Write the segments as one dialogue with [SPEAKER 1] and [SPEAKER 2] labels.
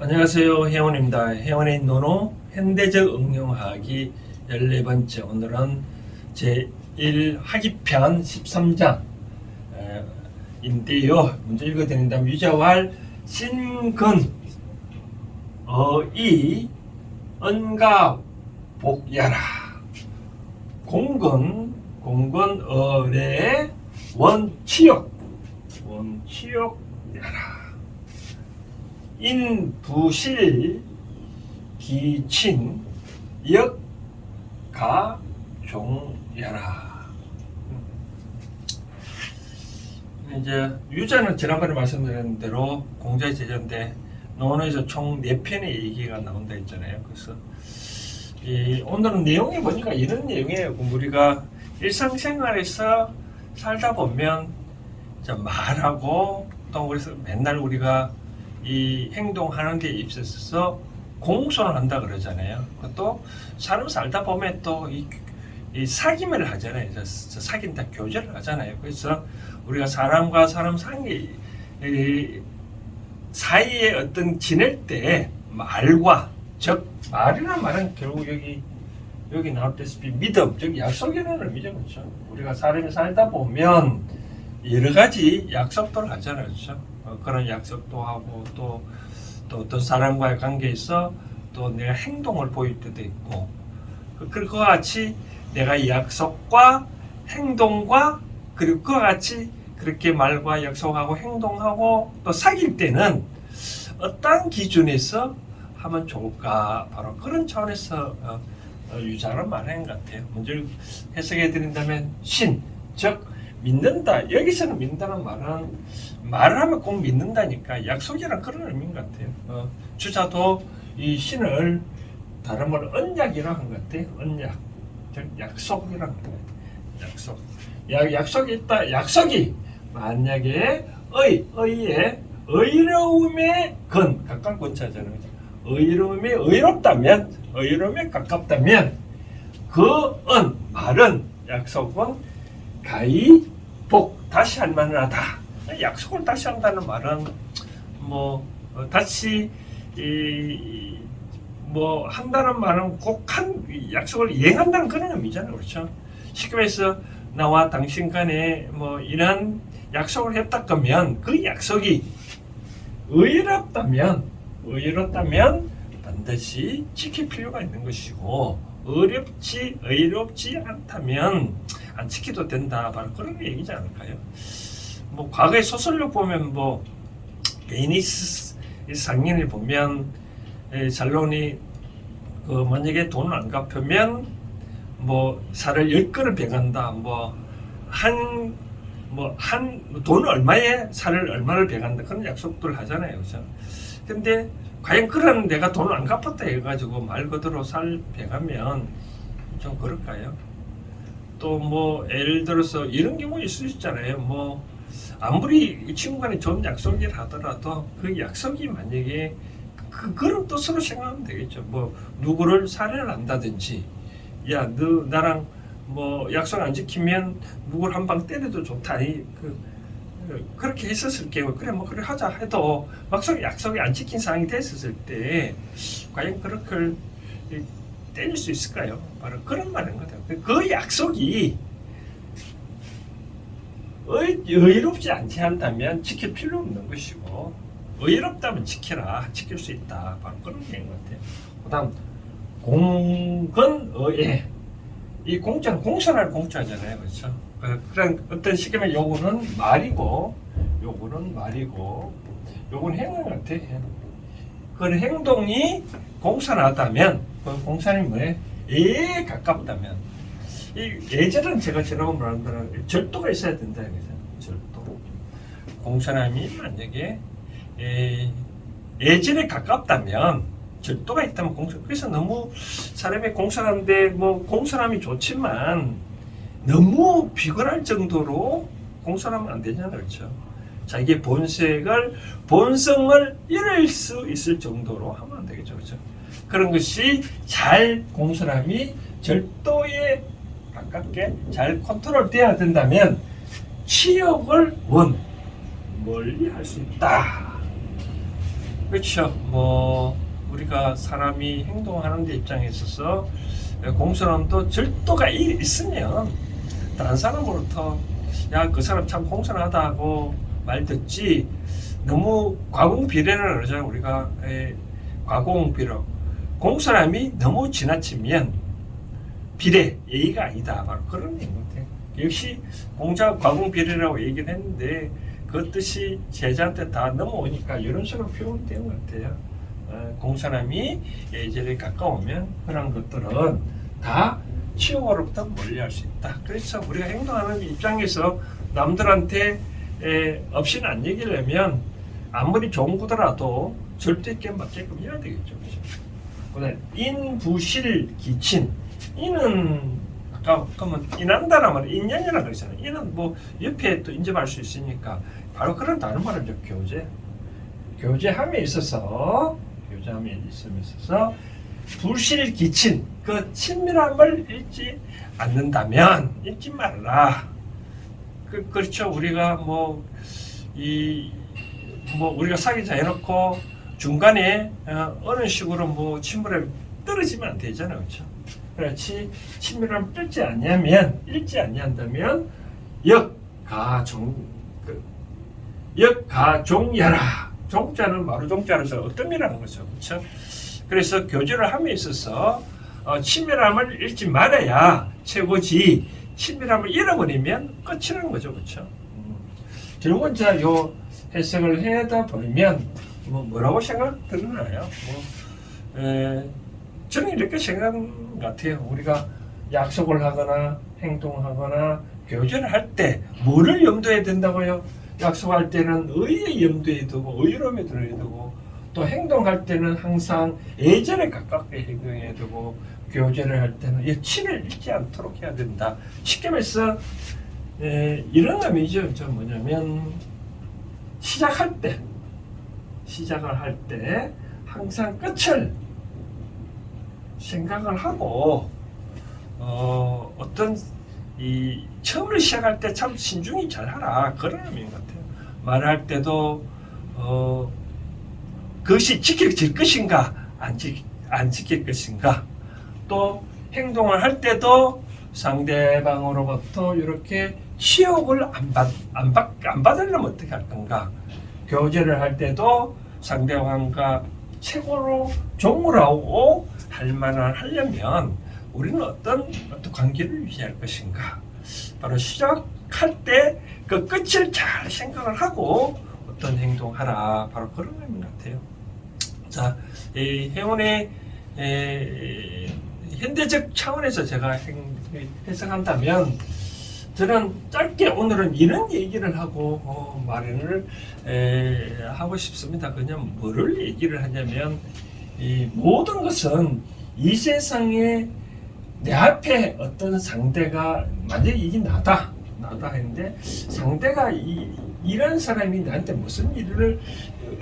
[SPEAKER 1] 안녕하세요. 혜원입니다. 혜원의 노노 현대적 응용하기 14번째 오늘은 제1학기편 13장 인데요. 문제 읽어드린다면 유자왈 신근 어이 언가 복야라 공근 공근 어뢰 원치욕 원치욕 야라 인부실 기친 역가종야라 이제 유자는 지난번에 말씀드린 대로 공자의 제자인데 논어에서 총 4편의 얘기가 나온다 했잖아요. 그래서 이 오늘은 내용이 보니까 이런 내용이에요. 우리가 일상생활에서 살다 보면 말하고 또 그래서 맨날 우리가 이 행동하는 데 있어서 공손을 한다 그러잖아요. 또 사람 살다 보면 또이 이 사귐을 하잖아요. 저- 저 사귄다 교제를 하잖아요. 그래서 우리가 사람과 사람 사이 이 사이에 어떤 지낼 때 말과 즉 말이란 말은 결국 여기 여기 나왔다시피 믿음 즉 약속이라는 의미죠 그렇죠 우리가 사람이 살다 보면 여러 가지 약속들을 하잖아요 그렇죠 어, 그런 약속도 하고 또, 또 어떤 사람과의 관계에서 또 내가 행동을 보일 때도 있고 그- 그와 같이 내가 약속과 행동과 그리고 그와 같이 그렇게 말과 약속하고 행동하고 또 사귈 때는 어떤 기준에서 하면 좋을까 바로 그런 차원에서 어, 어, 유자를 말하는 것 같아요. 먼저 해석해 드린다면 신, 즉 믿는다. 여기서는 믿는다는 말은 말을 하면 꼭 믿는다니까 약속이란 그런 의미인 것 같아요. 어, 주자도 이 신을 다른 말 언약이라 한것 같아요. 언약, 즉 약속이란 것 같아요. 약속. 약, 약속이 있다. 약속이 만약에 의, 의의 의로움의 근, 가까운. 그죠? 의로움이 의롭다면, 의로움에 가깝다면, 그 은, 말은, 약속은 가히 복, 다시 할 만하다. 약속을 다시 한다는 말은, 뭐, 어, 다시, 이, 뭐, 한다는 말은 꼭 한, 약속을 이행한다는 그런 의미잖아요. 그렇죠? 쉽게 말해서, 나와 당신 간에 뭐 이런 약속을 했다 그러면 그 약속이 의롭다면 의롭다면 반드시 지킬 필요가 있는 것이고 어렵지 의롭지 않다면 안 지켜도 된다. 바로 그런 얘기지 않을까요? 뭐 과거의 소설로 보면 뭐 베니스 상인을 보면 에, 잘론이 그 만약에 돈을 안 갚으면 뭐 살을 열 건을 배간다. 뭐 한 뭐 한 돈 얼마에 살을 얼마를 배간다. 그런 약속들 하잖아요. 그죠? 근데 과연 그런 내가 돈을 안 갚았다 해가지고 말 그대로 살 배가면 좀 그럴까요 또 뭐 예를 들어서 이런 경우 있을 수 있잖아요 뭐 아무리 이 친구 간에 좋은 약속이라 하더라도 그 약속이 만약에 그, 그런 뜻으로 생각하면 되겠죠 뭐 누구를 살해를 한다든지 야, 너 나랑 뭐 약속 안 지키면 누굴 한 방 때려도 좋다. 이, 그, 그, 그렇게 했었을 경우 그래 뭐 그래 하자 해도 막상 약속이 안 지킨 상황이 됐었을 때 과연 그렇게 이, 때릴 수 있을까요? 바로 그런 말인 것 같아요. 그- 그 약속이 의, 의롭지 않지 않다면 지킬 필요 없는 것이고 의롭다면 지켜라 지킬 수 있다 바로 그런 얘기인 것 같아요. 그 다음 공건어에 이 공자는 공선할 공자잖아요, 그렇죠? 어, 그런 어떤 식이면 요거는 말이고, 요거는 말이고, 요건 행동 같아. 행. 그 행동이 공산하다면, 그 공산이 뭐예요? 에 가깝다면. 이 예절은 제가 지난번 말한 대로 절도가 있어야 된다, 그죠? 절도. 공산함이 만약에 에, 예절에 가깝다면 절도가 있다면 공산. 그래서 너무 사람이 공산하는데 뭐 공산함이 좋지만 너무 비관할 정도로 공산하면 안 되잖아요, 그렇죠? 자기의 본색을 본성을 잃을 수 있을 정도로 하면 안 되겠죠, 그렇죠? 그런 것이 잘 공산함이 절도에 가깝게 잘 컨트롤돼야 된다면 치욕을 원 멀리 할 수 있다. 그렇죠. 뭐 우리가 사람이 행동하는 데 입장에 있어서 공손함도 절도가 이- 있으면 다른 사람으로부터 야 그 사람 참 공손하다 하고 말 듣지 너무 과공 비례를 그러잖아요 우리가 에, 과공 비례 공손함이 너무 지나치면 비례 예의가 아니다 바로 그런 얘기인 것 같아요 역시 공자 과공 비례라고 얘기를 했는데 그 뜻이 제자한테 다 넘어오니까 이런 식으로 표현된 것 같아요 어, 공손함이 예절에 가까우면 그런 것들은 다 치욕으로부터 멀리할 수 있다. 그래서 우리가 행동하는 입장에서 남들한테 에, 없이는 안 얘기하려면 아무리 좋은 거더라도 절대 있게 맞게끔 해야 되겠죠. 그죠? 인부실 기친 이는 아까 그러면 인한다란 말은 인연이라 그러잖아요. 이는 뭐 옆에 또 인접할 수 있으니까 바로 그런 다른 말이죠. 교제. 교제함에 있어서 교제함에 있으면서 불실 기친 그 친밀함을 잃지 않는다면 잊지 말라. 그 그렇죠. 우리가 뭐 이 뭐 우리가 사귀자 해놓고 중간에 어, 어느 식으로 뭐 친밀함이 떨어지면 안 되잖아요, 그렇죠? 그렇지 친밀함 잃지 않냐면 잃지 않냐면 역가종 그 역가종야라 종자는 마루 종자로서 어떤 이라는 거죠, 그렇죠? 그래서 교제를 함에 있어서 어, 친밀함을 잃지 말아야 최고지 친밀함을 잃어버리면 끝이라는 거죠, 그렇죠? 음. 결국은 자요 해석을 해다 보면 뭐 뭐라고 생각 드나요? 뭐 에, 저는 이렇게 생각하는 것 같아요. 우리가 약속을 하거나 행동하거나 교제를 할 때 뭐를 염두에 둔다고요? 약속할 때는 의의 염두에 두고 의로움에 들어야 되고 또 행동할 때는 항상 예전에 가깝게 행동해야 되고 교제를 할 때는 이 치를 잃지 않도록 해야 된다. 쉽게 말해서 에, 이런 의미죠. 저 뭐냐면 시작할 때 시작을 할 때 항상 끝을 생각을 하고 어, 어떤 이 처음을 시작할 때 참 신중히 잘 하라. 그런 의미인 것 같아요. 말할 때도 어, 그것이 지켜질 것인가 안, 지, 안 지킬 것인가. 또 행동을 할 때도 상대방으로부터 이렇게 치욕을 안, 받, 안, 받, 안 받으려면 어떻게 할 건가. 교제를 할 때도 상대방과 최고로 종을 하고 할 만한 하려면 우리는 어떤 어떤 관계를 유지할 것인가 바로 시작할 때 그 끝을 잘 생각을 하고 어떤 행동하라 바로 그런 의미 같아요. 자, 이 해운의 에, 현대적 차원에서 제가 행- 해석한다면 저는 짧게 오늘은 이런 얘기를 하고 어, 마련을 에, 하고 싶습니다. 그냥 뭐를 얘기를 하냐면 이 모든 것은 이 세상에 내 앞에 어떤 상대가 만약에 이게 나다 나다 했는데 상대가 이, 이런 사람이 나한테 무슨 일을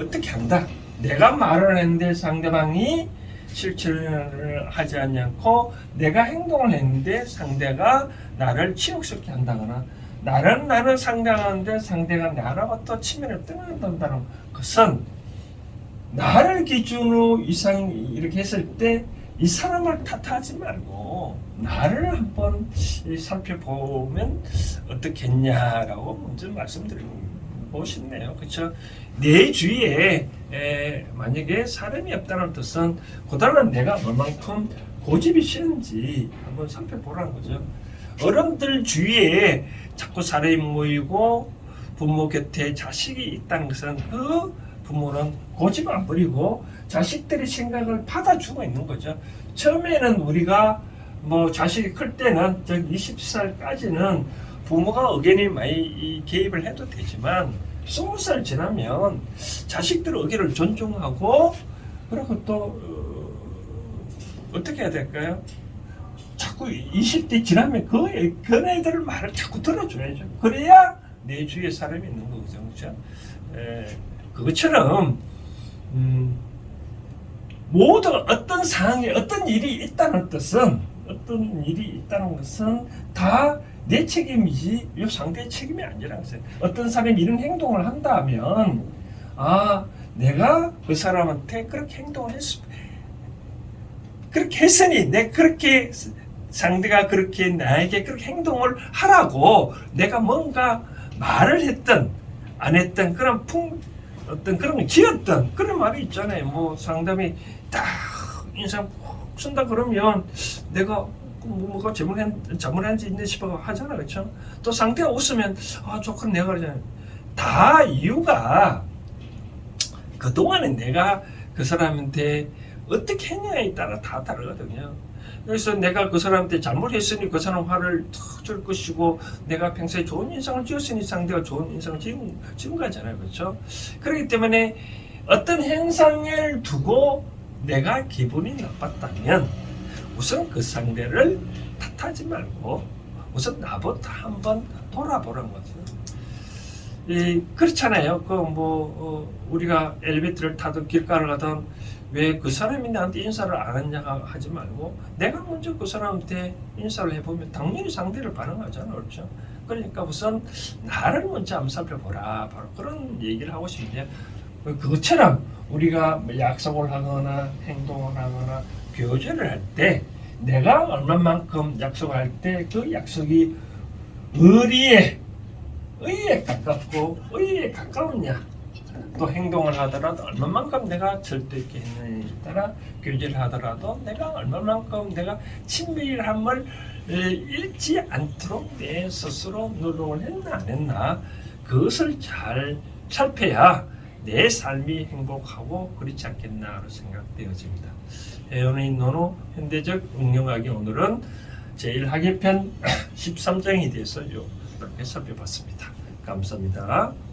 [SPEAKER 1] 어떻게 한다? 내가 말을 했는데 상대방이 실천을 하지 않고 내가 행동을 했는데 상대가 나를 치욕스럽게 한다거나 나는 나를 상대하는데 상대가 나로부터 치매를 떠난다는 것은 나를 기준으로 이상 이렇게 했을 때 이 사람을 탓하지 말고 나를 한번 이 살펴보면 어떻겠냐라고 먼저 말씀드리고 싶네요. 그렇죠? 내 주위에 에, 만약에 사람이 없다는 뜻은 그다음에 내가 얼만큼 고집이 싫은지 한번 살펴보라는 거죠. 어른들 주위에 자꾸 사람이 모이고 부모 곁에 자식이 있다는 것은 그 부모는 고집 안 부리고 자식들의 생각을 받아주고 있는 거죠. 처음에는 우리가 뭐 자식이 클 때는 저 20살까지는 부모가 의견이 많이 이 개입을 해도 되지만 20살 지나면 자식들 의견을 존중하고 그리고 또 어, 어떻게 해야 될까요? 자꾸 20대 지나면 그, 애- 그 애들 말을 자꾸 들어줘야죠. 그래야 내 주위에 사람이 있는 거죠. 그렇죠? 에, 그것처럼 음, 모든 어떤 상황에 어떤 일이 있다는 뜻은 어떤 일이 있다는 것은 다 내 책임이지 이 상대의 책임이 아니라는 거죠. 어떤 사람이 이런 행동을 한다면 아 내가 그 사람한테 그렇게 행동을 했 그렇게 했으니 내 그렇게 상대가 그렇게 나에게 그렇게 행동을 하라고 내가 뭔가 말을 했던 안 했던 그런 풍 어떤 그런 걸 지었던 그런 말이 있잖아요. 뭐 상담이 딱 인상 푹 쓴다 그러면 내가 뭐- 뭐가 잘못한 잘못한지 있네 싶어 하잖아, 그렇죠? 또 상대가 웃으면 아 좋건 내가 그러잖아요. 다 이유가 그 동안에 내가 그 사람한테 어떻게 했냐에 따라 다 다르거든요. 그래서 내가 그 사람한테 잘못했으니 그 사람 화를 턱줄 것이고 내가 평소에 좋은 인상을 지었으니 상대가 좋은 인상을 지은, 지은 거잖아요. 그렇죠? 그렇기 때문에 어떤 행상을 두고 내가 기분이 나빴다면 우선 그 상대를 탓하지 말고 우선 나부터 한번 돌아보는 거죠. 이 그렇잖아요. 그 뭐 우리가 엘리베이터를 타든 길가를 가든 왜 그 사람이 나한테 인사를 안 했냐 하지 말고 내가 먼저 그 사람한테 인사를 해보면 당연히 상대를 반응하잖아, 그렇죠? 그러니까 우선 나를 먼저 한번 살펴보라. 바로 그런 얘기를 하고 싶네요. 그- 그것처럼 우리가 뭐 약속을 하거나 행동을 하거나 교제를 할 때 내가 얼마만큼 약속할 때 그 약속이 의리에 의에 가깝고 의에 가까우냐 또 행동을 하더라도 얼마만큼 내가 절대 있게 했느냐에 따라 교제를 하더라도 내가 얼마만큼 내가 친밀함을 에, 잃지 않도록 내 스스로 노력을 했나 안 했나 그것을 잘 살펴야 내 삶이 행복하고 그렇지 않겠나로 생각되어집니다. 연예인 노노 현대적 응용하기 오늘은 제1학예편 13장에 대해서 요 이렇게 살펴봤습니다. 감사합니다.